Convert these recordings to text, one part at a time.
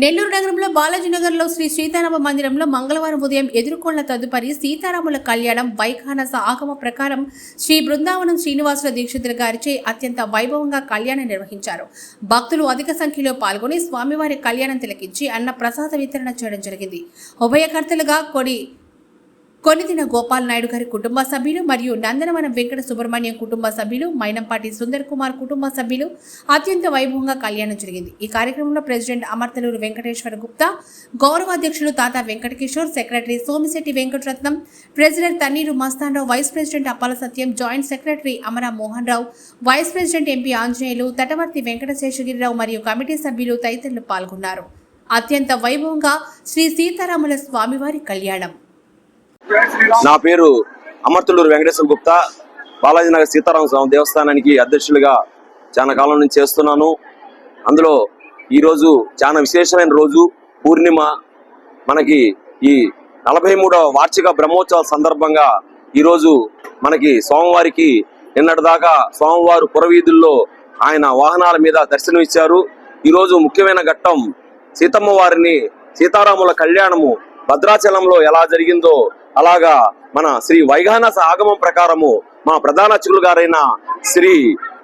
నెల్లూరు నగరంలో బాలాజీ నగర్లో శ్రీ సీతారామ మందిరంలో మంగళవారం ఉదయం ఎదుర్కొన్న తదుపరి సీతారాముల కళ్యాణం వైఖానస ఆగమ ప్రకారం శ్రీ బృందావనం శ్రీనివాసుల దీక్షితుల గారిచే అత్యంత వైభవంగా కళ్యాణం నిర్వహించారు. భక్తులు అధిక సంఖ్యలో పాల్గొని స్వామివారి కళ్యాణం తిలకించి అన్న ప్రసాద వితరణ చేయడం జరిగింది. ఉభయకర్తలుగా కొడి కొనిదిన గోపాల్ నాయుడు గారి కుటుంబ సభ్యులు మరియు నందనవనం వెంకట సుబ్రహ్మణ్యం కుటుంబ సభ్యులు మైనంపాటి సుందర్ కుమార్ కుటుంబ సభ్యులు అత్యంత వైభవంగా కళ్యాణం జరిగింది. ఈ కార్యక్రమంలో president Amarthaluru Venkateswara Gupta గౌరవాధ్యక్షులు Tata Venkatakishore secretary Somisetty Venkataratnam president Tanneeru Mastanrao vice president Appala Satyam joint secretary Amara Mohan Rao vice president MP Anjaneyulu Tatavarthi Venkata Seshagirirao మరియు కమిటీ సభ్యులు తదితరులు పాల్గొన్నారు. అత్యంత వైభవంగా శ్రీ సీతారాముల స్వామివారి కళ్యాణం. నా పేరు అమర్తులూరు వెంకటేశ్వర గుప్తా. బాలాజీనగర్ సీతారామ స్వామి దేవస్థానానికి అధ్యక్షులుగా చాలా కాలం నుంచి చేస్తున్నాను. అందులో ఈరోజు చాలా విశేషమైన రోజు పూర్ణిమ. మనకి ఈ నలభై మూడవ వార్షిక బ్రహ్మోత్సవాల సందర్భంగా ఈరోజు మనకి స్వామివారికి నిన్నటి దాకా స్వామివారు పురవీధుల్లో ఆయన వాహనాల మీద దర్శనమిచ్చారు. ఈరోజు ముఖ్యమైన ఘట్టం సీతమ్మ వారిని సీతారాముల కళ్యాణము భద్రాచలంలో ఎలా జరిగిందో అలాగా మన శ్రీ వైగానస ఆగమం ప్రకారము మా ప్రధాన అర్చకులు గారైన శ్రీ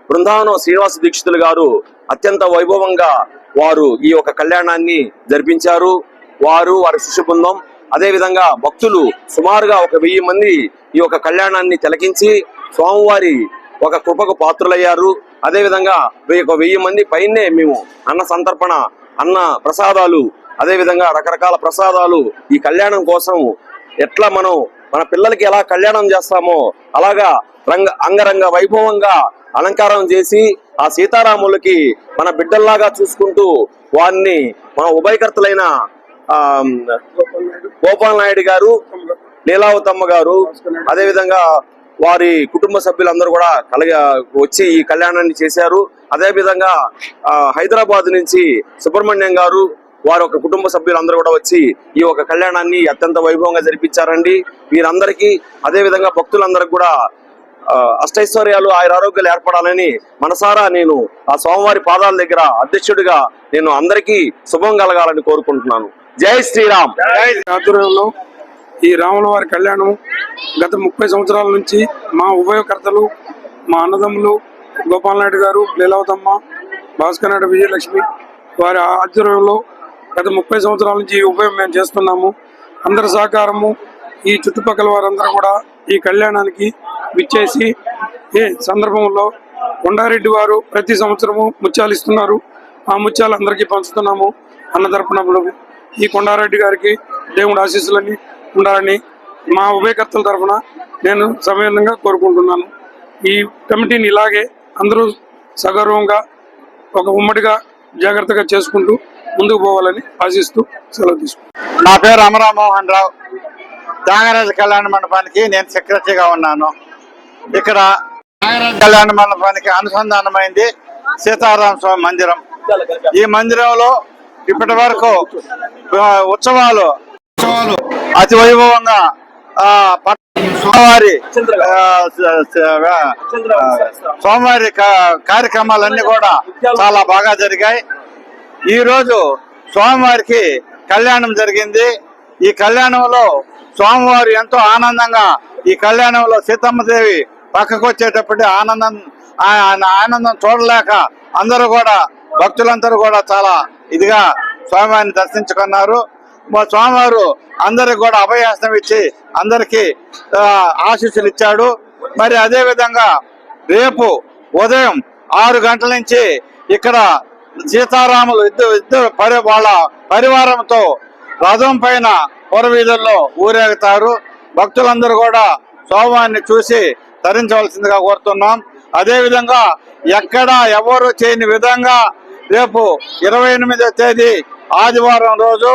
బృందావనం శ్రీనివాస దీక్షితులు గారు అత్యంత వైభవంగా వారు ఈ యొక్క కళ్యాణాన్ని జరిపించారు. వారు వారి శిష్య బృందం అదేవిధంగా భక్తులు సుమారుగా ఒక వెయ్యి మంది ఈ యొక్క కళ్యాణాన్ని తిలకించి స్వామివారి ఒక కృపకు పాత్రులయ్యారు. అదేవిధంగా ఒక వెయ్యి మంది పైనే మేము అన్న సంతర్పణ అన్న ప్రసాదాలు అదే విధంగా రకరకాల ప్రసాదాలు ఈ కళ్యాణం కోసం ఎట్లా మనం మన పిల్లలకి ఎలా కళ్యాణం చేస్తామో అలాగా రంగ అంగరంగ వైభవంగా అలంకారం చేసి ఆ సీతారాములకి మన బిడ్డల్లాగా చూసుకుంటూ వారిని మన ఉభయకర్తలైన గోపాల్ నాయుడు గారు లీలావతమ్మ గారు అదేవిధంగా వారి కుటుంబ సభ్యులందరూ కూడా కలగ వచ్చి ఈ కళ్యాణాన్ని చేశారు. అదేవిధంగా హైదరాబాద్ నుంచి సుబ్రహ్మణ్యం గారు వారి ఒక కుటుంబ సభ్యులందరూ కూడా వచ్చి ఈ ఒక కళ్యాణాన్ని అత్యంత వైభవంగా జరిపించారండి. వీరందరికీ అదేవిధంగా భక్తులందరికీ కూడా అష్టైశ్వర్యాలు ఆయన ఆరోగ్యాలు ఏర్పడాలని మనసారా నేను ఆ స్వామివారి పాదాల దగ్గర అధ్యక్షుడిగా నేను అందరికీ శుభం కలగాలని కోరుకుంటున్నాను. జై శ్రీరామ్. ఆధ్వర్యంలో ఈ రాముల వారి కళ్యాణం గత ముప్పై సంవత్సరాల నుంచి మా ఉభయకర్తలు మా అన్నదమ్ములు గోపాల్ నాయుడు గారు లీలావతమ్మ భాస్కర్ నాయుడు విజయలక్ష్మి వారి ఆధ్వర్యంలో గత ముప్పై సంవత్సరాల నుంచి ఈ ఉభయం మేము చేస్తున్నాము. అందరి సహకారము ఈ చుట్టుపక్కల వారందరూ కూడా ఈ కళ్యాణానికి విచ్చేసి ఈ సందర్భంలో కొండారెడ్డి వారు ప్రతి సంవత్సరము ముత్యాలు ఇస్తున్నారు. ఆ ముత్యాలు అందరికీ పంచుతున్నాము. అన్న తరపునప్పుడు ఈ కొండారెడ్డి గారికి దేవుడు ఆశీస్సులన్నీ ఉండాలని మా ఉభయకర్తల తరఫున నేను సమయంగా కోరుకుంటున్నాను. ఈ కమిటీని ఇలాగే అందరూ సగర్వంగా ఒక ఉమ్మడిగా జాగ్రత్తగా చేసుకుంటూ ముందుకు పోవాలని ఆశిస్తూ సెలవు తీసుకున్నాను నా పేరు అమరామోహన్ రావు. త్యాగరాజ కళ్యాణ మండపానికి నేను సెక్రటరీగా ఉన్నాను. ఇక్కడ త్యాగరాజ కళ్యాణ మండపానికి అనుసంధానమైంది సీతారామ స్వామి మందిరం. ఈ మందిరంలో ఇప్పటి వరకు ఉత్సవాలు ఉత్సవాలు అతి వైభవంగా సోమవారి సోమవారి కార్యక్రమాలన్నీ కూడా చాలా బాగా జరిగాయి. ఈ రోజు స్వామివారికి కళ్యాణం జరిగింది. ఈ కళ్యాణంలో స్వామివారు ఎంతో ఆనందంగా ఈ కళ్యాణంలో సీతమ్మదేవి పక్కకు వచ్చేటప్పటి ఆనందం ఆయన ఆనందం చూడలేక అందరూ కూడా భక్తులందరూ కూడా చాలా ఇదిగా స్వామివారిని దర్శించుకున్నారు. మా స్వామివారు అందరికి కూడా అభయాసనం ఇచ్చి అందరికి ఆశీస్సులు ఇచ్చాడు. మరి అదే విధంగా రేపు ఉదయం ఆరు గంటల నుంచి ఇక్కడ సీతారాములు ఇద్దరు ఇద్దరు పరి వాళ్ళ పరివారంతో రథం పైన పురవీధుల్లో ఊరేగుతారు. భక్తులందరూ కూడా స్వామివారిని చూసి తరించవలసిందిగా కోరుతున్నాం. అదే విధంగా ఎక్కడ ఎవరు చేయని విధంగా రేపు ఇరవై ఎనిమిదో తేదీ ఆదివారం రోజు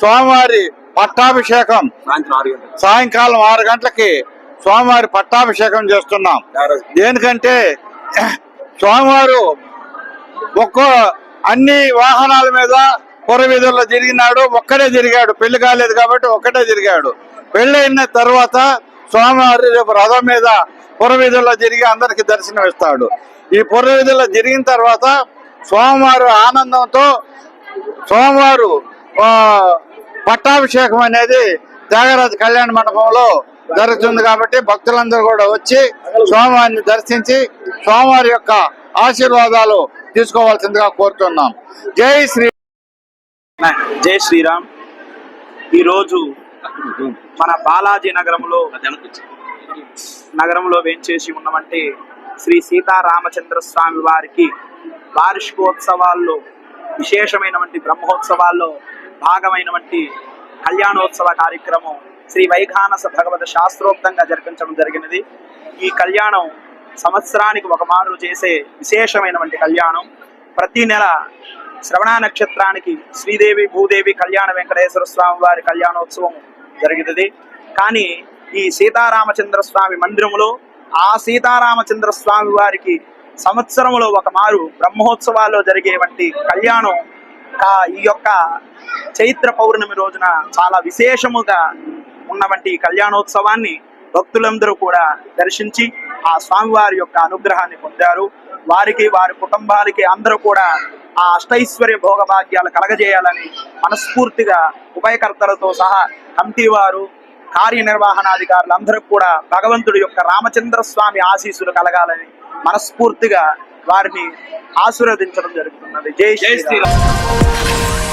స్వామివారి పట్టాభిషేకం సాయంకాలం ఆరు గంటలకి స్వామివారి పట్టాభిషేకం చేస్తున్నాం. దేనికంటే స్వామివారు ఒక్కో అన్ని వాహనాల మీద పురవీధుల్లో తిరిగినాడు ఒక్కడే తిరిగాడు పెళ్ళి కాలేదు కాబట్టి ఒక్కటే తిరిగాడు. పెళ్ళైన తర్వాత స్వామివారి రేపు రథం మీద పురవీధుల్లో తిరిగి అందరికి దర్శనం ఇస్తాడు. ఈ పురవీధుల్లో తిరిగిన తర్వాత స్వామివారు ఆనందంతో సోమవారు పట్టాభిషేకం అనేది త్యాగరాజ కళ్యాణ మండపంలో జరుగుతుంది కాబట్టి భక్తులందరూ కూడా వచ్చి స్వామివారిని దర్శించి స్వామివారి యొక్క ఆశీర్వాదాలు తీసుకోవాల్సిందిగా కోరుతున్నాం. జై శ్రీ జై శ్రీరామ్. ఈరోజు మన బాలాజీ నగరంలో నగరంలో వేంచేసి ఉన్నామంటే శ్రీ సీతారామచంద్ర స్వామి వారికి వార్షికోత్సవాల్లో విశేషమైనటువంటి బ్రహ్మోత్సవాల్లో భాగమైనటువంటి కళ్యాణోత్సవ కార్యక్రమం శ్రీ వైఘానస భగవత శాస్త్రోక్తంగా జరిపించడం జరిగినది. ఈ కళ్యాణం సంవత్సరానికి ఒక మారు చేసే విశేషమైనటువంటి కళ్యాణం. ప్రతి నెల శ్రవణ నక్షత్రానికి శ్రీదేవి భూదేవి కళ్యాణ వెంకటేశ్వర స్వామి వారి కళ్యాణోత్సవం జరుగుతుంది కానీ ఈ సీతారామచంద్ర స్వామి మందిరములో ఆ సీతారామచంద్ర స్వామి వారికి సంవత్సరంలో ఒక మారు బ్రహ్మోత్సవాల్లో జరిగేవంటి కళ్యాణం. కా- ఈ యొక్క చైత్ర పౌర్ణమి రోజున చాలా విశేషముగా ఉన్నవంటి ఈ కళ్యాణోత్సవాన్ని భక్తులందరూ కూడా దర్శించి ఆ స్వామివారి యొక్క అనుగ్రహాన్ని పొందారు. వారికి వారి కుటుంబాలకి అందరూ కూడా ఆ అష్టైశ్వర్య భోగ భాగ్యాలు కలగజేయాలని మనస్ఫూర్తిగా ఉభయకర్తలతో సహా కమిటీ వారు కార్యనిర్వహణాధికారులు అందరూ కూడా భగవంతుడి యొక్క రామచంద్ర స్వామి ఆశీస్సులు కలగాలని మనస్ఫూర్తిగా వారిని ఆశీర్వదించడం జరుగుతున్నది. జై శ్రీరామ్.